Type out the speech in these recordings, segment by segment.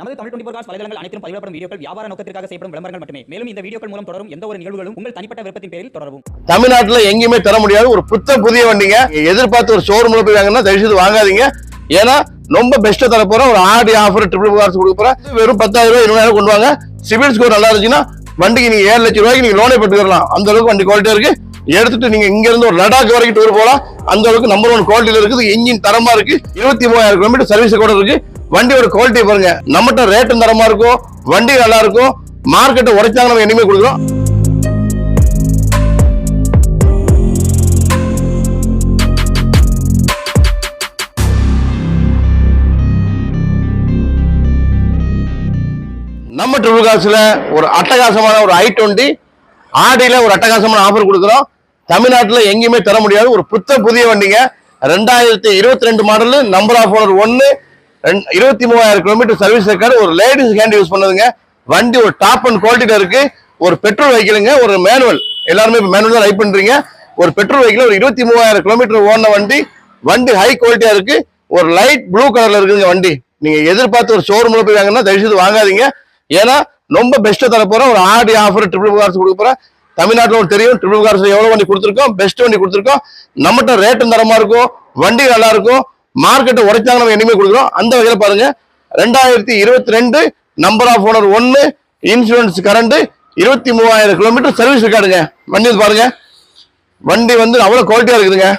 நமது Tamil twenty four cos வலைதளங்கள் அனைத்தும் பதிவிடப்படும் வீடியோக்கள் வியாபார நோக்கத்திற்காக செய்யப்படும் விளம்பரங்கள் மட்டுமே. மேலும் இந்த வீடியோக்கள் மூலம் தொடரும் எந்த ஒரு நிகழ்வுகளும் உங்கள் தனிப்பட்ட விருப்பத்தின் பேரில் தொடரவும். தமிழ்நாட்டில் எங்கேயுமே தர முடியாது. ஒரு புத்த புதிய வண்டிங்க. எதிர்பார்த்து ஒரு ஷோரூம்ல போய் வாங்கினா தயவுசெய்து வாங்காதீங்க. ஏன்னா ரொம்ப பெஸ்ட்டா தர போறோம் ஒரு ஆடி ஆஃபர் ட்ரிபிள் கார்ஸ் கொடுக்க போறேன். வெறும் பத்தாயிரம் ரூபாய் இருபதாயிரம் கொண்டு வாங்க. சிவில் ஸ்கோர் நல்லா இருந்துச்சுன்னா வண்டிக்கு நீங்க ஏழு லட்சம் ரூபாய்க்கு நீங்க லோனே பெற்றுக்கலாம் அந்த அளவுக்கு வண்டி குவாலிட்டியா இருக்கு. எடுத்துட்டு நீங்க இங்க இருந்து ஒரு லடாக் வரைக்கும் டூர் போகலாம் அந்த அளவுக்கு நம்பர் ஒன் குவாலிட்டியில இருக்குது. இன்ஜின் தரமா இருக்கு. இருபத்தி மூவாயிரம் கிலோமீட்டர் சர்வீஸ் கூட இருக்கு. வண்டியோட குவாலிட்டி பாருங்க. நம்மகிட்ட ரேட்டும் தரமா இருக்கும். வண்டி நல்லா இருக்கும். மார்க்கெட்டை உடைச்சாங்க நம்ம இனிமே கொடுக்குறோம். நம்ம ட்ரிபிள் ஒரு அட்டகாசமான ஒரு ஐ டுவெண்ட்டி ஆடியில் ஒரு அட்டகாசமான ஆஃபர் கொடுக்குறோம். தமிழ்நாட்டில் எங்கேயுமே தர முடியாது. ஒரு புத்த புதிய வண்டிங்க. ரெண்டாயிரத்தி இருபத்தி ரெண்டு மாடலு நம்பர் ஆஃப் ஓனர் ஒன்று இருபத்தி மூவாயிரம் கிலோமீட்டர் சர்வீஸ் ரெக்கார்டு ஒரு லேடிஸ் ஹேண்ட் யூஸ் பண்ணதுங்க. வண்டி ஒரு டாப் அண்ட் குவாலிட்டியில இருக்கு. ஒரு பெட்ரோல் வெஹிக்கிளுங்க ஒரு மேனுவல் எல்லாருமே இப்போ மேனுவல் தான் ரைட் பண்றீங்க. ஒரு பெட்ரோல் வெஹிக்கிள் ஒரு இருபத்தி மூவாயிரம் கிலோமீட்டர் ஓடின வண்டி. வண்டி ஹை குவாலிட்டியா இருக்கு. ஒரு லைட் ப்ளூ கலர்ல இருக்குங்க வண்டி. நீங்க எதிர்பார்த்து ஒரு ஷோரூம்ல போய் வாங்கினா தயவு செய்து வாங்காதீங்க. ஏன்னா ரொம்ப பெஸ்ட்டா தர போறோம். ஒரு ஆடி ஆஃபர் ட்ரிபிள் கார்ஸ் கொடுக்க போறேன் தமிழ்நாட்டில் ஒரு தெரியும். ட்ரிபிள் கார்ஸ் எவ்வளவு வண்டி கொடுத்துருக்கோம்? பெஸ்ட் வண்டி கொடுத்துருக்கோம். நம்மகிட்ட ரேட்டும் தரமா இருக்கும். வண்டி நல்லா இருக்கும். மார்க்கெட்டை உடைச்சாங்க நம்ம இனிமேல் கொடுக்குறோம். அந்த வகையில் பாருங்க. ரெண்டாயிரத்தி இருபத்தி ரெண்டு நம்பர் ஆஃப் ஓனர் ஒன்று இன்சூரன்ஸ் கரண்ட் இருபத்தி மூவாயிரம் கிலோமீட்டர் சர்வீஸ் இருக்காருங்க வண்டி வந்து பாருங்க. வண்டி வந்து அவ்வளோ குவாலிட்டியாக இருக்குதுங்க.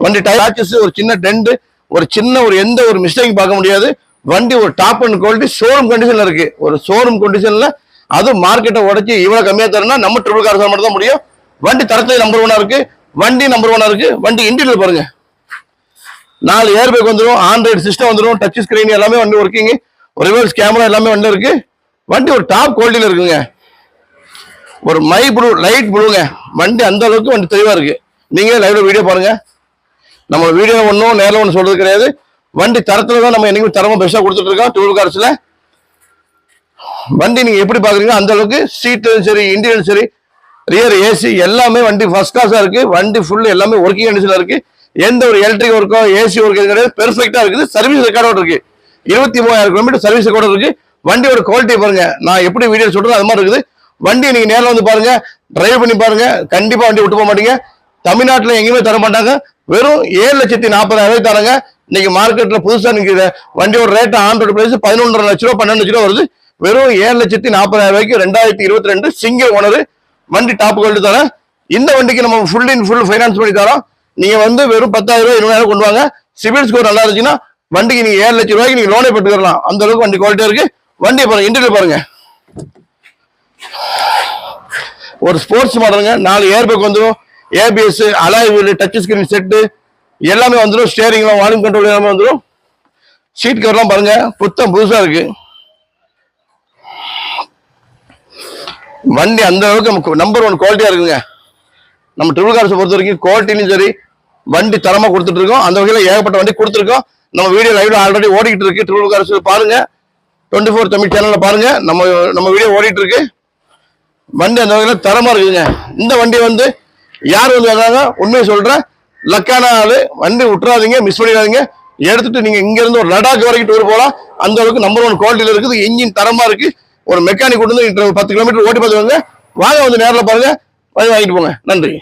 வண்டி டயர்ஸ் ஒரு சின்ன டெண்டு ஒரு சின்ன ஒரு எந்த ஒரு மிஸ்டேக் பார்க்க முடியாது. வண்டி ஒரு டாப் அண்ட் குவாலிட்டி ஷோரூம் கண்டிஷன்ல இருக்கு. ஒரு ஷோரூம் கண்டிஷன்ல அது மார்க்கெட்டை உடச்சி இவ்வளவு கம்மியா தரணும்னா நம்ம ட்ரிபிள் கார் மட்டும் தான் முடியும். வண்டி தரத்துல நம்பர் ஒன்னா இருக்கு. வண்டி நம்பர் ஒன்னா இருக்கு. வண்டி இன்டீரியர் பாருங்க. நாலு ஏர் பேக் வந்துடும் ஆண்ட்ராய்டு சிஸ்டம் வந்துடும் டச் ஸ்கிரீன் எல்லாமே வண்டி ஒர்க்கிங் ரிவர்ஸ் கேமரா எல்லாமே வண்டி இருக்கு. வண்டி ஒரு டாப் குவாலிட்டியில் இருக்குங்க. ஒரு மை ப்ளூ லைட் ப்ளூங்க வண்டி அந்த அளவுக்கு வண்டி தெளிவாக இருக்கு. நீங்களே லைவ்ல வீடியோ பாருங்க. நம்ம வீடியோ ஒன்றும் நேரில் ஒன்றும் சொல்றது கிடையாது. வண்டி தரத்துல தான் நம்ம என்னைக்கும் தரமும் பெஸ்ட்டாக கொடுத்துட்டு இருக்கோம். டூல் கார்ஸில் வண்டி நீங்கள் எப்படி பார்க்குறீங்க அந்த அளவுக்கு சீட்டும் சரி இன்டீரியரும் சரி ரியர் ஏசி எல்லாமே வண்டி ஃபர்ஸ்ட் கிளாஸாக இருக்குது வண்டி ஃபுல் எல்லாமே ஒர்க்கிங் கண்டிஷனில் இருக்குது எந்த ஒரு எலக்ட்ரிக் ஒர்க்கோ ஏசி ஒர்க்கோ கிடையாது. பெர்ஃபெக்டாக இருக்குது. சர்வீஸ் ரெக்கார்டோட இருக்குது இருபத்தி மூவாயிரம் கிலோமீட்டர் சர்வீஸ் ரெக்கார்டு இருக்குது வண்டியோட குவாலிட்டி பாருங்க. நான் எப்படி வீடியோ சொல்கிறேன் அது மாதிரி இருக்குது. வண்டியை நீங்கள் நேரில் வந்து பாருங்க. டிரைவ் பண்ணி பாருங்க. கண்டிப்பாக வண்டி விட்டு போக மாட்டீங்க. தமிழ்நாட்டில் எங்கேயுமே தர மாட்டாங்க. வெறும் ஏழு லட்சத்தி நாற்பதாயிரம் ரூபாய் தராங்க. இன்னைக்கு மார்க்கெட்டில் புதுசாக நிற்கிற வண்டியோட ரேட் ஆண்ட்ராய்டு பிரைஸ் பதினொன்றரை லட்ச ரூபா பன்னெண்டு லட்ச ரூபா வருது. வெறும் ஏழு லட்சத்தி நாற்பதாயிரம் ரூபாய்க்கு ரெண்டாயிரத்தி இருபத்தி ரெண்டு சிங்கிள் ஓனர் வண்டி டாப் குவாலிட்டி தரேன். இந்த வண்டிக்கு நம்ம ஃபுல் இன் ஃபுல் ஃபைனான்ஸ் பண்ணி தரோம். நீங்க வந்து வெறும் பத்தாயிரம் ரூபாய் இருபதாயிரம் கொண்டு வாங்க. சிவில் ஸ்கோர் நல்லா இருந்துச்சுன்னா வண்டிக்கு நீங்க ஏழு லட்சம் ரூபாய்க்கு நீங்க லோனே பெற்றுக்கலாம். அந்த அளவுக்கு வண்டி குவாலிட்டியா இருக்கு. வண்டியை பாருங்க இன்டர்வியூ பாருங்க. ஒரு ஸ்போர்ட்ஸ் மாடலுங்க நாலு ஏர் பேக் வந்துடும் ஏபிஎஸ் அலாய் வீடு டச் ஸ்கிரீன் செட்டு எல்லாமே வந்துடும் ஸ்டேரிங்லாம் வால்யூம் கண்ட்ரோல் எல்லாமே வந்துடும் சீட் கவர்லாம் பாருங்க. புத்தம் புதுசா இருக்கு. வண்டி அந்த அளவுக்கு நமக்கு நம்பர் ஒன் குவாலிட்டியா இருக்குங்க. நம்ம ட்ரிபிள் கார்ஸை பொறுத்த வரைக்கும் குவாலிட்டிலையும் சரி வண்டி தரமா கொடுத்துட்டு இருக்கோம் அந்த வகையில ஏகப்பட்ட வண்டி கொடுத்துருக்கோம். நம்ம வீடியோ லைவ்ல ஆல்ரெடி ஓடிக்கிட்டு இருக்கு. ட்ரிபிள் அரசு பாருங்க. டுவெண்ட்டி ஃபோர் தமிழ் சேனல்ல பாருங்க. நம்ம நம்ம வீடியோ ஓடிட்டு இருக்கு. வண்டி அந்த வகையில தரமா இருக்குதுங்க. இந்த வண்டி வந்து யார் வந்து வாங்குறாங்க உண்மையை சொல்றேன். லக்கான ஆளு. வண்டி விட்டுறாதீங்க. மிஸ் பண்ணிடாதீங்க. எடுத்துட்டு நீங்க இங்க இருந்து ஒரு லடாக் வரைக்கும் டூர் போகலாம் அந்த அளவுக்கு நம்பர் ஒன் குவாலிட்டியில இருக்குது. இன்ஜின் தரமா இருக்கு. ஒரு மெக்கானிக் கொண்டு வந்து பத்து கிலோமீட்டர் ஓட்டி பார்த்து வாங்க வந்து நேரில் பாருங்க. வாங்கி வாங்கிட்டு போங்க. நன்றி.